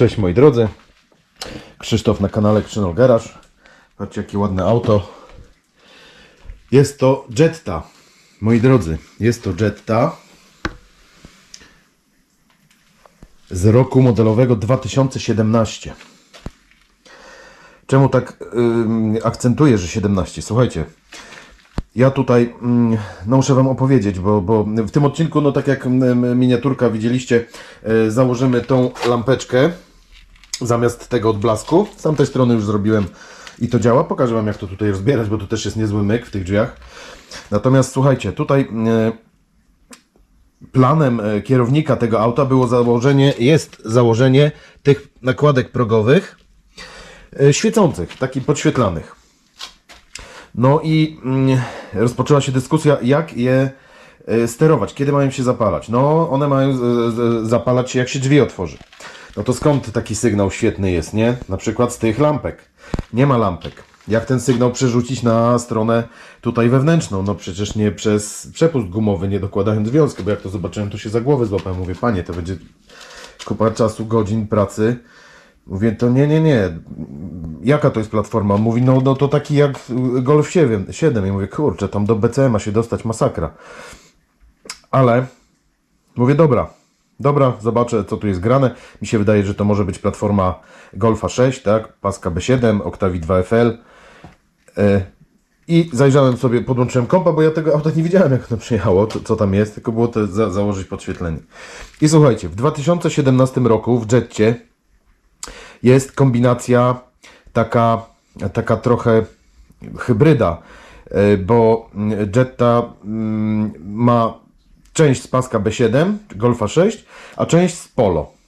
Cześć moi drodzy. Krzysztof na kanale Krzynol Garage. Patrzcie jakie ładne auto. Jest to Jetta. Moi drodzy, jest to Jetta z roku modelowego 2017. Czemu tak ym, akcentuję, że 17? Słuchajcie, ja tutaj no muszę Wam opowiedzieć, bo, bo w tym odcinku, no tak jak miniaturka widzieliście, e, założymy tą lampeczkę zamiast tego odblasku. Z tamtej strony już zrobiłem i to działa. Pokażę Wam jak to tutaj rozbierać, bo tu też jest niezły myk w tych drzwiach. Natomiast słuchajcie, tutaj e, planem e, kierownika tego auta było założenie, jest założenie tych nakładek progowych e, świecących, takich podświetlanych. No i mm, rozpoczęła się dyskusja, jak je sterować, kiedy mają się zapalać. No, one mają zapalać się, jak się drzwi otworzy. No to skąd taki sygnał świetny jest, nie? Na przykład z tych lampek. Nie ma lampek. Jak ten sygnał przerzucić na stronę tutaj wewnętrzną? No przecież nie przez przepust gumowy, nie dokładając wiązkę, bo jak to zobaczyłem, to się za głowę złapałem. Mówię, panie, to będzie kupa czasu, godzin pracy. Mówię, to nie, nie, nie. Jaka to jest platforma? Mówi, no, no to taki jak Golf 7. 7. Ja mówię, kurczę, tam do BCM ma się dostać masakra. Ale mówię, dobra, dobra, zobaczę co tu jest grane. Mi się wydaje, że to może być platforma Golfa 6, tak? Paska B7, Octavii 2FL. E, I zajrzałem sobie, podłączyłem kompa, bo ja tego auta nie wiedziałem, jak ono przyjechało, co, co tam jest, tylko było to za, założyć podświetlenie. I słuchajcie, w 2017 roku w Jetcie jest kombinacja taka, taka trochę hybryda, e, bo Jetta mm, ma część z paska B7, Golfa 6, a część z Polo.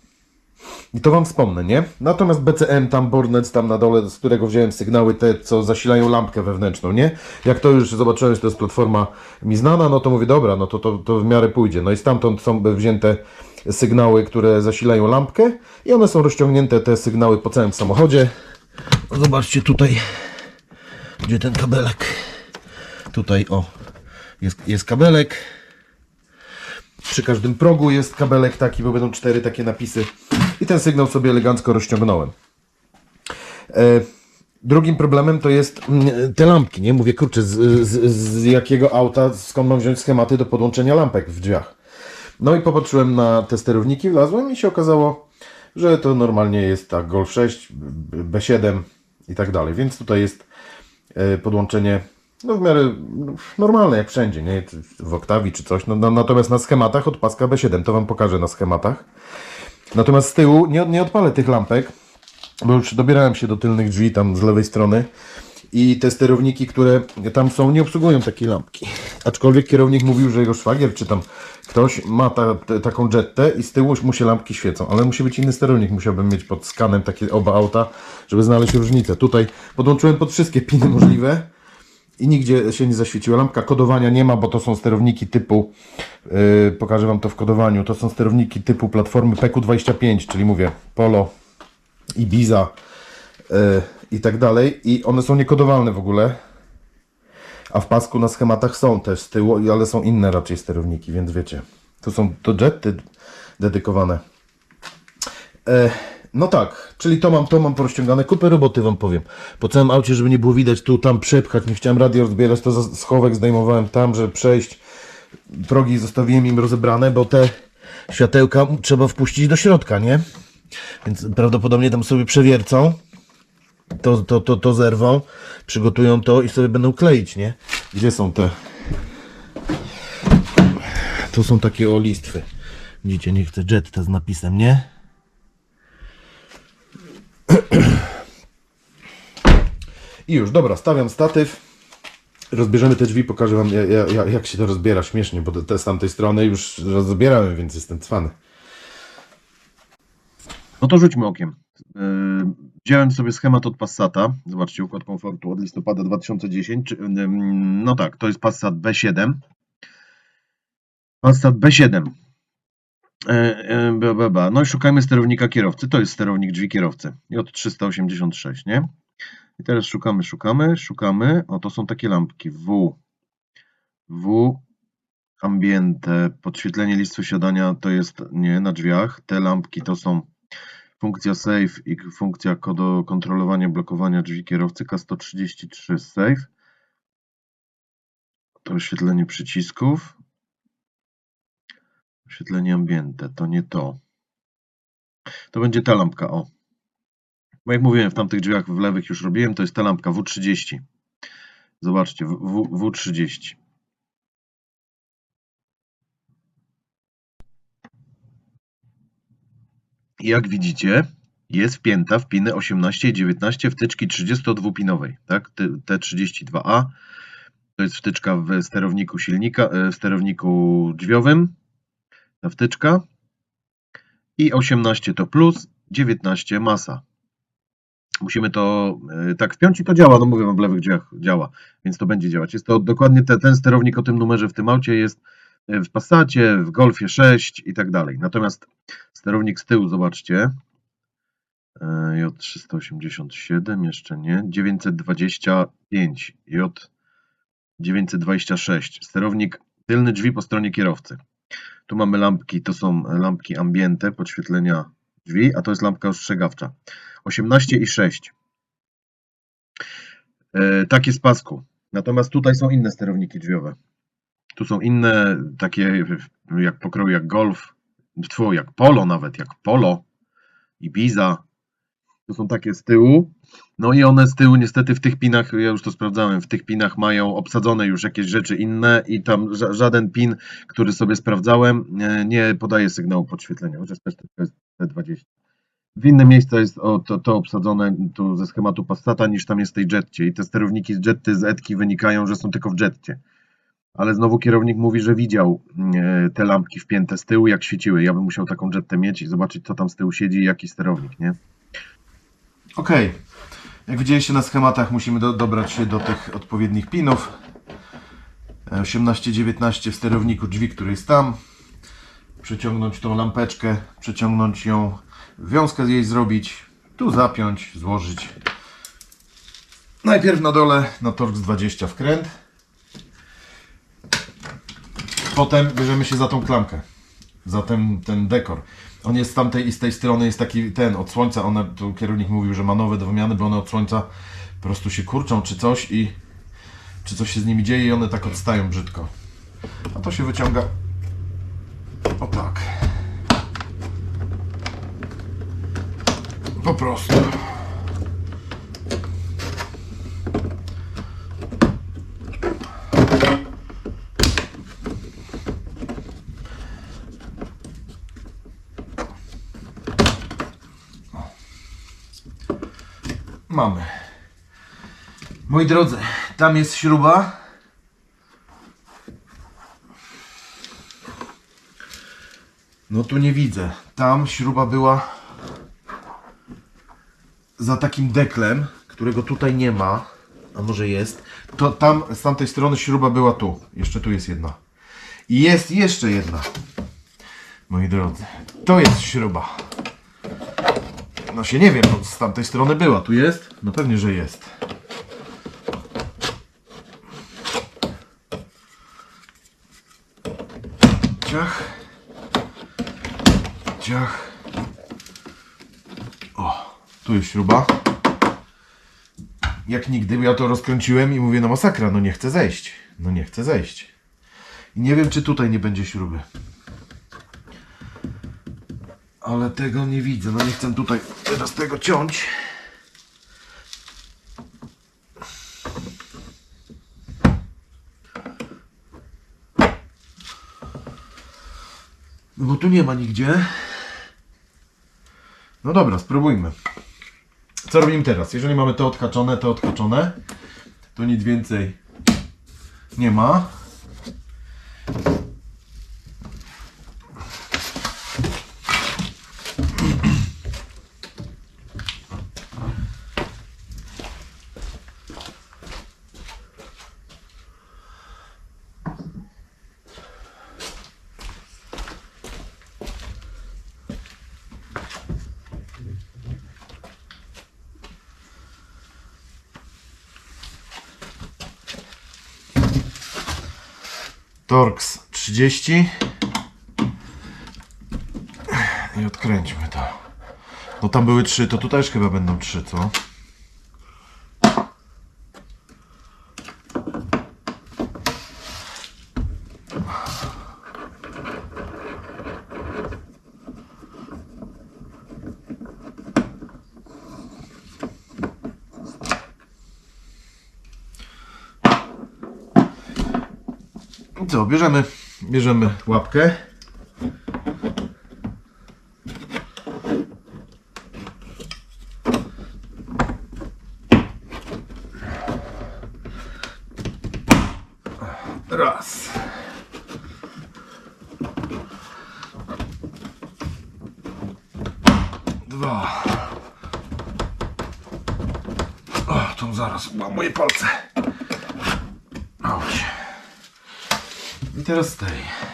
I to Wam wspomnę, nie? Natomiast BCM, tam Bornec, tam na dole, z którego wziąłem sygnały te, co zasilają lampkę wewnętrzną, nie? Jak to już zobaczyłem, że to jest platforma mi znana, no to mówię, dobra, no to, to, to w miarę pójdzie. No i stamtąd są wzięte sygnały, które zasilają lampkę i one są rozciągnięte, te sygnały po całym samochodzie. Zobaczcie tutaj, gdzie ten kabelek. Tutaj, o, jest, jest kabelek. Przy każdym progu jest kabelek taki, bo będą cztery takie napisy. I ten sygnał sobie elegancko rozciągnąłem. E, drugim problemem to jest mm, te lampki, nie? Mówię, kurczę, z, z, z jakiego auta, skąd mam wziąć schematy do podłączenia lampek w drzwiach. No i popatrzyłem na te sterowniki, wlazłem i się okazało, że to normalnie jest tak Golf 6, B- B7 i tak dalej. Więc tutaj jest e, podłączenie no w miarę no, normalne jak wszędzie, nie? W Octavii czy coś. No, no, natomiast na schematach od paska B7, to Wam pokażę na schematach. Natomiast z tyłu nie, nie odpalę tych lampek, bo już dobierałem się do tylnych drzwi tam z lewej strony i te sterowniki, które tam są, nie obsługują takiej lampki. Aczkolwiek kierownik mówił, że jego szwagier czy tam ktoś ma ta, taką jettę i z tyłu mu się lampki świecą, ale musi być inny sterownik, musiałbym mieć pod skanem takie oba auta, żeby znaleźć różnicę. Tutaj podłączyłem pod wszystkie piny możliwe i nigdzie się nie zaświeciła lampka. Kodowania nie ma, bo to są sterowniki typu, yy, pokażę Wam to w kodowaniu, to są sterowniki typu platformy PQ25, czyli mówię Polo, Ibiza yy, i tak dalej. I one są niekodowalne w ogóle. A w pasku na schematach są też z tyłu, ale są inne raczej sterowniki, więc wiecie. To są to jetty dedykowane. E, no tak, czyli to mam, to mam porozciągane. Kupę roboty wam powiem. Po całym aucie, żeby nie było widać, tu, tam przepchać. Nie chciałem radio rozbierać, to schowek zdejmowałem tam, żeby przejść. Progi zostawiłem im rozebrane, bo te światełka trzeba wpuścić do środka, nie? Więc prawdopodobnie tam sobie przewiercą. To, to, to, to zerwą, przygotują to i sobie będą kleić, nie? Gdzie są te? To są takie o listwy. Widzicie, niech te Jetta z napisem, nie? I już, dobra, stawiam statyw. Rozbierzemy te drzwi, pokażę wam ja, ja, ja- jak się to rozbiera śmiesznie, bo te z tamtej strony już rozbierałem, więc jestem cwany. No to rzućmy okiem. Yy, Wziąłem sobie schemat od Passata. Zobaczcie, układ komfortu od listopada 2010. Czy, yy, No tak, to jest Passat B7. Passat B7. E, e. No i szukajmy sterownika kierowcy. To jest sterownik drzwi kierowcy. J386, nie? I teraz szukamy, szukamy, szukamy. O, to są takie lampki. W. W. Ambiente. Podświetlenie listu siadania to jest nie na drzwiach. Te lampki to są funkcja save i funkcja do kontrolowania blokowania drzwi kierowcy K133 save. To oświetlenie przycisków. Oświetlenie ambiente, to nie to. To będzie ta lampka, o. Bo jak mówiłem, w tamtych drzwiach w lewych już robiłem, to jest ta lampka W30. Zobaczcie, w, w, W30. I Jak widzicie, jest wpięta w piny 18 i 19 wtyczki 32-pinowej, tak? T- T32A. To jest wtyczka w sterowniku silnika, e, w sterowniku drzwiowym. Ta wtyczka. I 18 to plus, 19 masa. Musimy to e, tak wpiąć i to działa. No mówię wam, w lewych drzwiach działa, więc to będzie działać. Jest to dokładnie te, ten sterownik o tym numerze w tym aucie jest e, w Passacie, w Golfie 6 i tak dalej. Natomiast sterownik z tyłu, zobaczcie. E, J387, jeszcze nie. 925, J926. Sterownik tylny drzwi po stronie kierowcy. Tu mamy lampki, to są lampki ambiente, podświetlenia drzwi, a to jest lampka ostrzegawcza. 18 i 6. E, tak jest pasku. Natomiast tutaj są inne sterowniki drzwiowe. Tu są inne, takie jak pokroju jak Golf, tfu, jak Polo nawet, jak Polo, Ibiza. To są takie z tyłu. No i one z tyłu niestety w tych pinach, ja już to sprawdzałem, w tych pinach mają obsadzone już jakieś rzeczy inne i tam ża- żaden pin, który sobie sprawdzałem, nie, nie podaje sygnału podświetlenia, chociaż też to jest T20. W inne miejsca jest o, to, to obsadzone tu ze schematu Passata niż tam jest w tej Jetcie i te sterowniki z Jetty z Etki wynikają, że są tylko w Jetcie. Ale znowu kierownik mówi, że widział e, te lampki wpięte z tyłu, jak świeciły. Ja bym musiał taką Jettę mieć i zobaczyć, co tam z tyłu siedzi i jaki sterownik, nie? Okej. Jak widzieliście na schematach, musimy do, dobrać się do tych odpowiednich pinów. E, 18-19 w sterowniku drzwi, który jest tam. Przeciągnąć tą lampeczkę, przeciągnąć ją, wiązkę z jej zrobić, tu zapiąć, złożyć. Najpierw na dole na Torx 20 wkręt. Potem bierzemy się za tą klamkę, za ten, ten dekor. On jest z tamtej i z tej strony jest taki ten od słońca. One, tu kierownik mówił, że ma nowe do wymiany, bo one od słońca po prostu się kurczą czy coś i czy coś się z nimi dzieje i one tak odstają brzydko. A to się wyciąga o tak. Po prostu. Mamy. Moi drodzy, tam jest śruba. No tu nie widzę. Tam śruba była za takim deklem, którego tutaj nie ma. A może jest. To tam z tamtej strony śruba była tu. Jeszcze tu jest jedna. I jest jeszcze jedna. Moi drodzy, to jest śruba. No się nie wiem, no z tamtej strony była. Tu jest? No pewnie, że jest. Ciach. Ciach. Tu jest śruba. Jak nigdy, ja to rozkręciłem i mówię, no masakra, no nie chcę zejść. No nie chcę zejść. I nie wiem, czy tutaj nie będzie śruby. Ale tego nie widzę. No nie chcę tutaj teraz tego ciąć. No bo tu nie ma nigdzie. No dobra, spróbujmy. Co robimy teraz? Jeżeli mamy to odhaczone, to odhaczone. To nic więcej nie ma. Torx 30 i odkręćmy to. No tam były trzy, to tutaj już chyba będą trzy, co? Co, bierzemy, bierzemy łapkę. Raz. Dwa. O, tu zaraz mam moje palce. Chodź. I teraz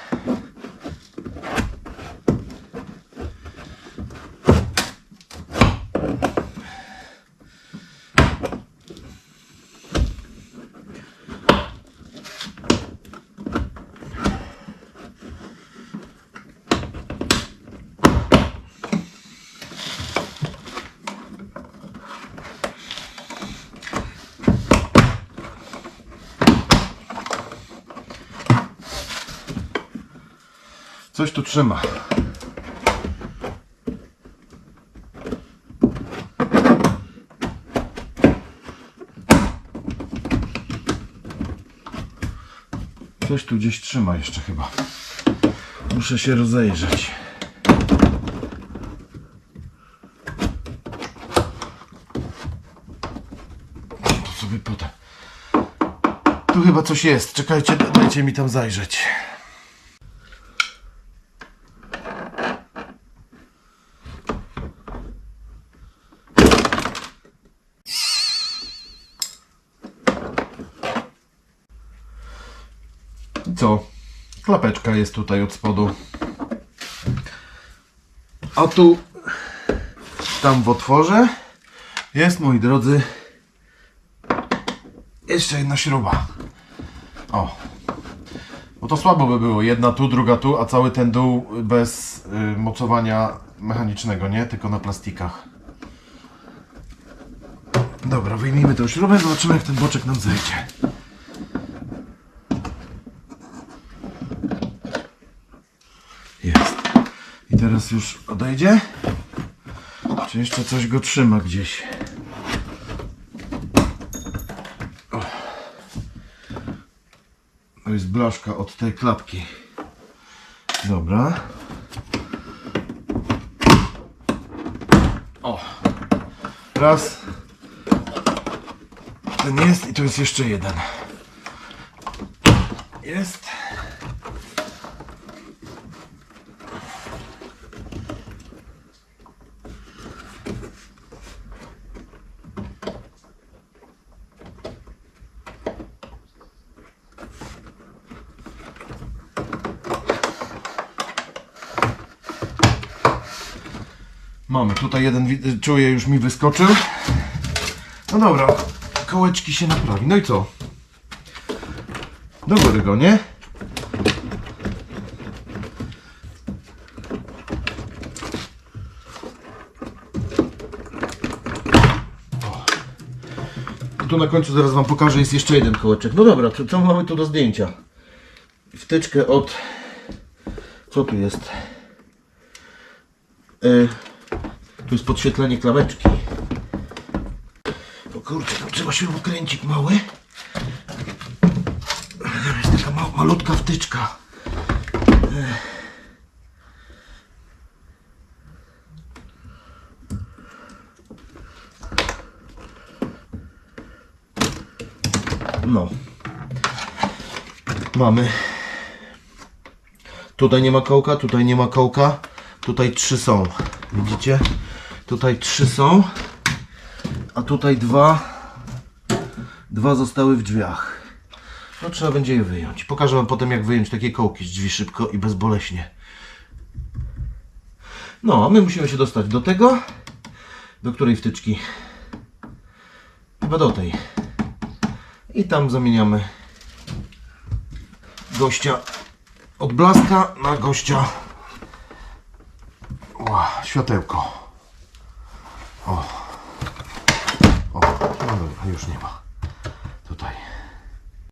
Coś tu trzyma. Coś tu gdzieś trzyma jeszcze chyba. Muszę się rozejrzeć. To sobie potem. Tu chyba coś jest. Czekajcie, dajcie mi tam zajrzeć. Co? Klapeczka jest tutaj od spodu. A tu, tam w otworze, jest, moi drodzy, jeszcze jedna śruba. O. Bo to słabo by było. Jedna tu, druga tu, a cały ten dół bez y, mocowania mechanicznego, nie? Tylko na plastikach. Dobra, wyjmijmy tę śrubę, zobaczymy jak ten boczek nam zejdzie. Jest. I teraz już odejdzie? Czy jeszcze coś go trzyma gdzieś? O. To jest blaszka od tej klapki. Dobra. O. Raz. Ten jest i tu jest jeszcze jeden. Jest. Mamy, tutaj jeden czuję już mi wyskoczył. No dobra, kołeczki się naprawi. No i co? Do góry go, nie? Tu na końcu zaraz wam pokażę, jest jeszcze jeden kołeczek. No dobra, to co mamy tu do zdjęcia? Wtyczkę od... Co tu jest? Y, tu jest podświetlenie klameczki. O kurczę, tam trzeba śrubokręcik mały. Jest taka ma malutka wtyczka. No. Mamy. Tutaj nie ma kołka, tutaj nie ma kołka. Tutaj trzy są. Widzicie? Tutaj trzy są. A tutaj dwa. Dwa zostały w drzwiach. No trzeba będzie je wyjąć. Pokażę wam potem jak wyjąć takie kołki z drzwi szybko i bezboleśnie. No, a my musimy się dostać do tego. Do której wtyczki? Chyba do tej. I tam zamieniamy gościa od blaska na gościa Ła, światełko. O, no dobra, już nie ma.